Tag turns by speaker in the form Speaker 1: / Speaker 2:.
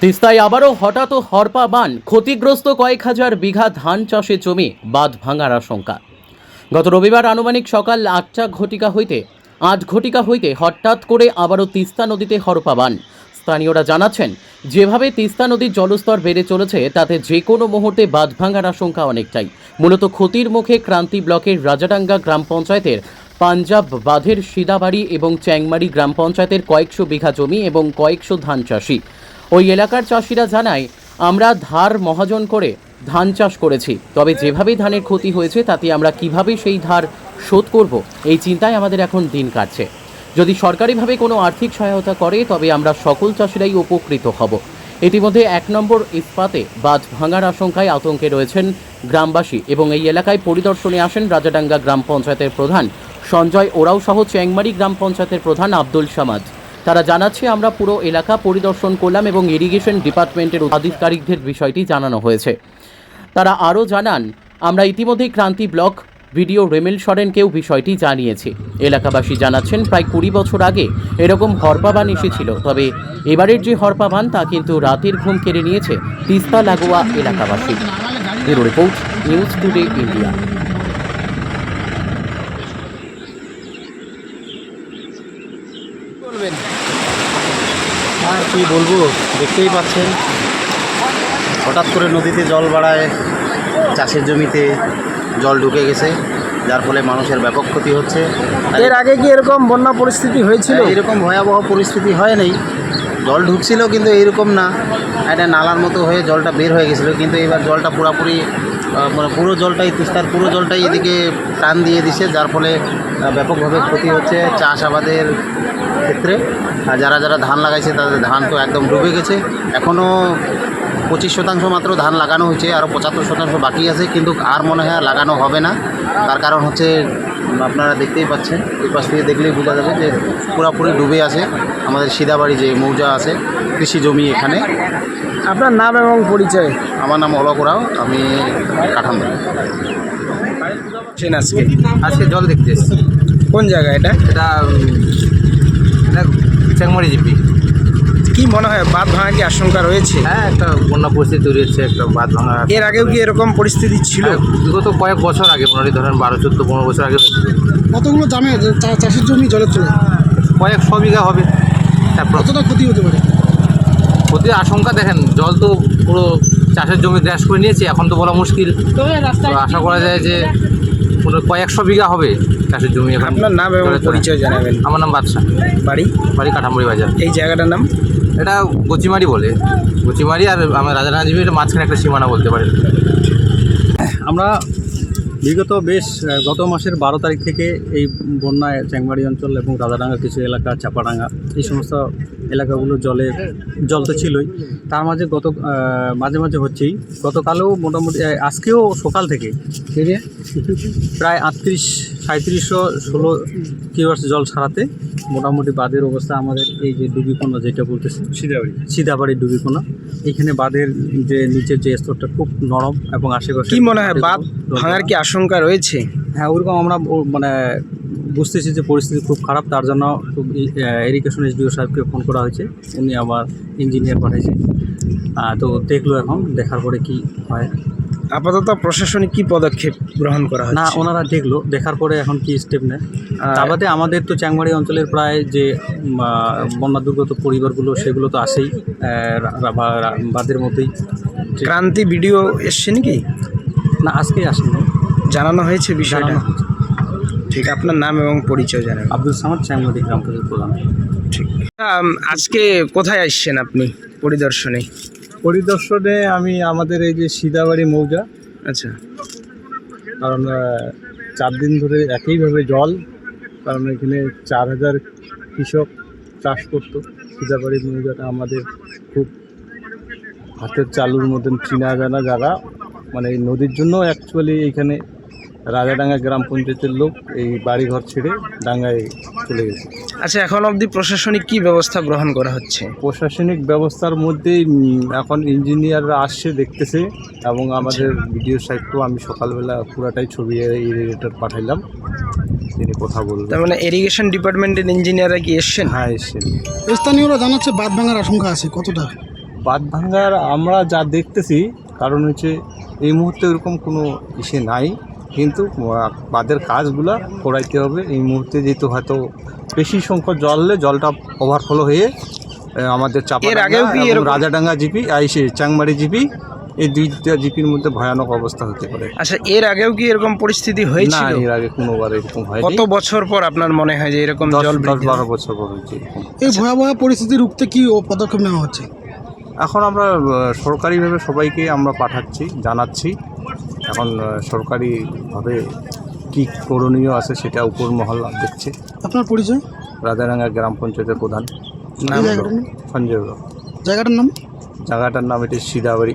Speaker 1: তিস্তায় আবারও হঠাৎ হরপা বান, ক্ষতিগ্রস্ত কয়েক হাজার বিঘা ধান চাষে জমি, বাঁধ ভাঙার আশঙ্কা। গত রবিবার আনুমানিক সকাল আটটা ঘটিকা হইতে আট ঘটিকা হইতে হঠাৎ করে আবারও তিস্তা নদীতে হরপা বান। স্থানীয়রা জানাচ্ছেন, যেভাবে তিস্তা নদীর জলস্তর বেড়ে চলেছে, তাতে যে কোনো মুহূর্তে বাঁধ ভাঙার আশঙ্কা অনেকটাই। মূলত ক্ষতির মুখে ক্রান্তি ব্লকের রাজাডাঙ্গা গ্রাম পঞ্চায়েতের পাঞ্জাব বাঁধের সিদাবাড়ি এবং চ্যাংমারি গ্রাম পঞ্চায়েতের কয়েকশো বিঘা জমি এবং কয়েকশো ধান চাষি। ওই এলাকার চাষিরা জানায়, আমরা ধার মহাজন করে ধান চাষ করেছি, তবে যেভাবে ধানের ক্ষতি হয়েছে, তাতে আমরা কীভাবে সেই ধার শোধ করব। এই চিন্তায় আমাদের এখন দিন কাটছে। যদি সরকারিভাবে কোনো আর্থিক সহায়তা করে, তবে আমরা সকল চাষিরাই উপকৃত হব। ইতিমধ্যে এক নম্বর ইস্পাতে বাঁধ ভাঙার আশঙ্কায় আতঙ্কে রয়েছেন গ্রামবাসী এবং এই এলাকায় পরিদর্শনে আসেন রাজাডাঙ্গা গ্রাম পঞ্চায়েতের প্রধান সঞ্জয় ওরাও সহ চ্যাংমারি গ্রাম পঞ্চায়েতের প্রধান আব্দুল সামাদ। তারা জানাচ্ছে, আমরা পুরো এলাকা পরিদর্শন করলাম এবং ইরিগেশন ডিপার্টমেন্টের আধিকারিকদের বিষয়টি জানানো হয়েছে। তারা আরও জানান, আমরা ইতিমধ্যেই ক্রান্তি ব্লক ভিডিও রেমেল সরেনকেও বিষয়টি জানিয়েছে। এলাকাবাসী জানাচ্ছেন, প্রায় কুড়ি বছর আগে এরকম হরপাবান এসেছিল, তবে এবারের যে হরপাবান তা কিন্তু রাতের ঘুম কেড়ে নিয়েছে তিস্তা লাগোয়া এলাকাবাসী। Bureau report, news today India.
Speaker 2: আর কি বলব, দেখতেই পাচ্ছেন। হঠাৎ করে নদীতে জল বাড়ায়, চাষের জমিতে জল ঢুকে গেছে যার ফলে মানুষের ব্যাপক ক্ষতি হচ্ছে।
Speaker 3: এর আগে কি এরকম বন্যা পরিস্থিতি হয়েছিল?
Speaker 2: এরকম ভয়াবহ পরিস্থিতি হয় নাই। জল ঢুকছিল কিন্তু এইরকম না। একটা নালার মতো হয়ে জলটা বের হয়ে গেছিল কিন্তু এবার জলটা পুরোপুরি মানে পুরো জলটাই তিস্তার পুরো জলটাই এদিকে টান দিয়ে দিছে যার ফলে ব্যাপকভাবে ক্ষতি হচ্ছে চাষ আবাদের ক্ষেত্রে। আর যারা যারা ধান লাগাইছে তাদের ধান তো একদম ডুবে গেছে। এখনও পঁচিশ শতাংশ মাত্র ধান লাগানো হয়েছে আরও পঁচাত্তর শতাংশ বাকি আছে কিন্তু আর মনে হয় আর লাগানো হবে না। তার কারণ হচ্ছে আপনারা দেখতেই পাচ্ছেন এই পাশ থেকে দেখলেই বোঝা যাবে যে পুরোপুরি ডুবে আছে আমাদের সিদাবাড়ি যে মৌজা আছে কৃষি জমি এখানে।
Speaker 3: আপনার নাম এবং পরিচয়?
Speaker 2: আমার নাম অলোক রাও আমি কাঠামো।
Speaker 3: আজকে।
Speaker 4: আজকে জল দেখতে এসেছি।
Speaker 3: কোন জায়গা এটা?
Speaker 4: এটা এটা জিপি।
Speaker 3: কি মনে হয় বাঁধ ভাঙা কি আশঙ্কা রয়েছে?
Speaker 4: হ্যাঁ একটা বন্যা পরিস্থিতি তৈরি হচ্ছে একটা বাঁধ ভাঙা
Speaker 3: এর আগেও কি এরকম পরিস্থিতি ছিল?
Speaker 4: হ্যাঁ, বিগত কয়েক বছর আগে মোটামুটি ধরেন বারো চোদ্দ পনেরো বছর আগে
Speaker 5: কতগুলো জামে চাষের জমি জলের চলে
Speaker 4: কয়েক শ বিঘা হবে। তারপর
Speaker 5: কতটা ক্ষতি হতে পারে?
Speaker 4: ক্ষতির আশঙ্কা দেখেন জল তো পুরো চাষের জমি গ্রাস করে নিয়েছে এখন তো বলা মুশকিল। তো আশা করা যায় যে পুরো কয়েকশো বিঘা হবে চাষের জমি এখন।
Speaker 3: আপনার নাম এবং পরিচয় জানাবেন।
Speaker 4: আমার নাম বাদশাহ।
Speaker 3: বাড়ি?
Speaker 4: বাড়ি কাঠামুড়ি বাজার।
Speaker 3: এই জায়গাটার নাম?
Speaker 4: এটা গচিমারি বলে। গচিমারি আর আমার রাজারানা জিবি এটা মাঝখানে একটা সীমানা বলতে পারেন
Speaker 6: আমরা বিগত বেশ গত মাসের বারো তারিখ থেকে এই বন্যায় চ্যাংমারি অঞ্চল এবং রাজাডাঙ্গা কিছু এলাকা চাপাডাঙ্গা এই সমস্ত এলাকাগুলো জলে জল তো ছিলই। তার মাঝে গত মাঝে মাঝে হচ্ছেই। গতকালও মোটামুটি আজকেও সকাল থেকে প্রায় আটত্রিশ সাঁত্রিশশো ষোলো কিউআর্স জল ছাড়াতে মোটামুটি বাঁধের অবস্থা আমাদের এই যে ডুবিকোনা যেটা বলতেছে সিদাবাড়ি সিদাবাড়ি ডুবিকোনা এখানে বাঁধের যে নিচের যে স্তরটা খুব নরম এবং আশেপাশে
Speaker 3: কি মনে হয় বাঁধ ভাঙার কি আশঙ্কা রয়েছে?
Speaker 6: হ্যাঁ ওরকম আমরা মানে বুঝতেছি যে পরিস্থিতি খুব খারাপ তার জন্য খুব এরিগেশন এসডিও সাহেবকে ফোন করা হয়েছে। উনি আবার ইঞ্জিনিয়ার পাঠিয়েছে তো দেখল এখন দেখার পরে কি হয়।
Speaker 3: আপাতত প্রশাসনিক কি পদক্ষেপ গ্রহণ করা
Speaker 6: না ওনারা দেখল দেখার পরে এখন কি স্টেপ নেয়? বাদে আমাদের তো চ্যাংমারি অঞ্চলের প্রায় যে বন্যা দুর্গত পরিবারগুলো সেগুলো তো আসেই বাদের মধ্যেই
Speaker 3: ক্রান্তি ভিডিও এসছে নাকি?
Speaker 6: না আজকেই আসেনি।
Speaker 3: জানানো হয়েছে বিষয়টা? ঠিক আপনার নাম এবং পরিচয় জানাবেন।
Speaker 6: আব্দুল সামাদ চ্যাংমারি গ্রাম পঞ্চায়েত প্রধান।
Speaker 3: ঠিক। আজকে কোথায় আসছেন আপনি পরিদর্শনে?
Speaker 6: পরিদর্শনে আমি আমাদের এই যে সিদাবাড়ি মৌজা
Speaker 3: আচ্ছা।
Speaker 6: কারণ চার দিন ধরে একইভাবে জল কারণ এখানে চার হাজার কৃষক চাষ করতো। সিদাবাড়ি মৌজাটা আমাদের খুব হাতের চালুর মতন চিনা জানা যারা মানে এই নদীর জন্য অ্যাকচুয়ালি এইখানে রাজাডাঙ্গা গ্রাম পঞ্চায়েতের লোক এই বাড়িঘর ছেড়ে ডাঙ্গায় চলে গেছে।
Speaker 3: আচ্ছা এখন অবধি প্রশাসনিক কি ব্যবস্থা গ্রহণ করা হচ্ছে?
Speaker 6: প্রশাসনিক ব্যবস্থার মধ্যেই উম, এখন ইঞ্জিনিয়াররা আসছে দেখতেছে এবং আমাদের ভিডিও সাইটকেও আমি সকালবেলা পুরাটাই ছবি ইরিগেটর পাঠাইলাম। তিনি কথা বলবেন।
Speaker 3: তার মানে এরিগেশন ডিপার্টমেন্টের ইঞ্জিনিয়াররা কি এসছেন?
Speaker 6: হ্যাঁ এসছেন।
Speaker 5: স্থানীয়রা জানাচ্ছে বাদ ভাঙার আশঙ্কা আছে কতটা?
Speaker 6: বাদ ভাঙার আমরা যা দেখতেছি কারণ হচ্ছে এই মুহূর্তে ওরকম কোনো ইসে নাই। কিন্তু বাঁধের কাজগুলা করাইতে হবে। এই মুহূর্তে যেহেতু হয়তো বেশি সংখ্যক জললে জলটা ওভারফ্লো হয়ে আমাদের চাপা
Speaker 3: এর আগেও কি এরকম-
Speaker 6: রাজাডাঙ্গা জিপি আইসে চাংমারি জিপি এই দুইটা জিপির মধ্যে ভয়ানক অবস্থা হতে পারে।
Speaker 3: আচ্ছা এর আগেও কি এরকম পরিস্থিতি
Speaker 6: না এর আগে কোনোবার এরকম হয়
Speaker 3: কত বছর পর আপনার মনে হয় যে এরকম জল
Speaker 6: দশ বারো বছর পর হয়েছে
Speaker 5: এই ভয়াবহ পরিস্থিতি রুখতে কি ও পদক্ষেপ নেওয়া হচ্ছে?
Speaker 6: এখন আমরা সরকারিভাবে সবাইকে আমরা পাঠাচ্ছি জানাচ্ছি। এখন সরকারিভাবে কী করণীয় আছে সেটা উপর মহল দেখছে।
Speaker 5: আপনার পরিচয়?
Speaker 6: রাজারাঙ্গা গ্রাম পঞ্চায়েতের প্রধান।
Speaker 5: নাম
Speaker 6: সঞ্জয়
Speaker 5: জায়গাটার নাম?
Speaker 6: জায়গাটার নাম এটি সিদাবাড়ি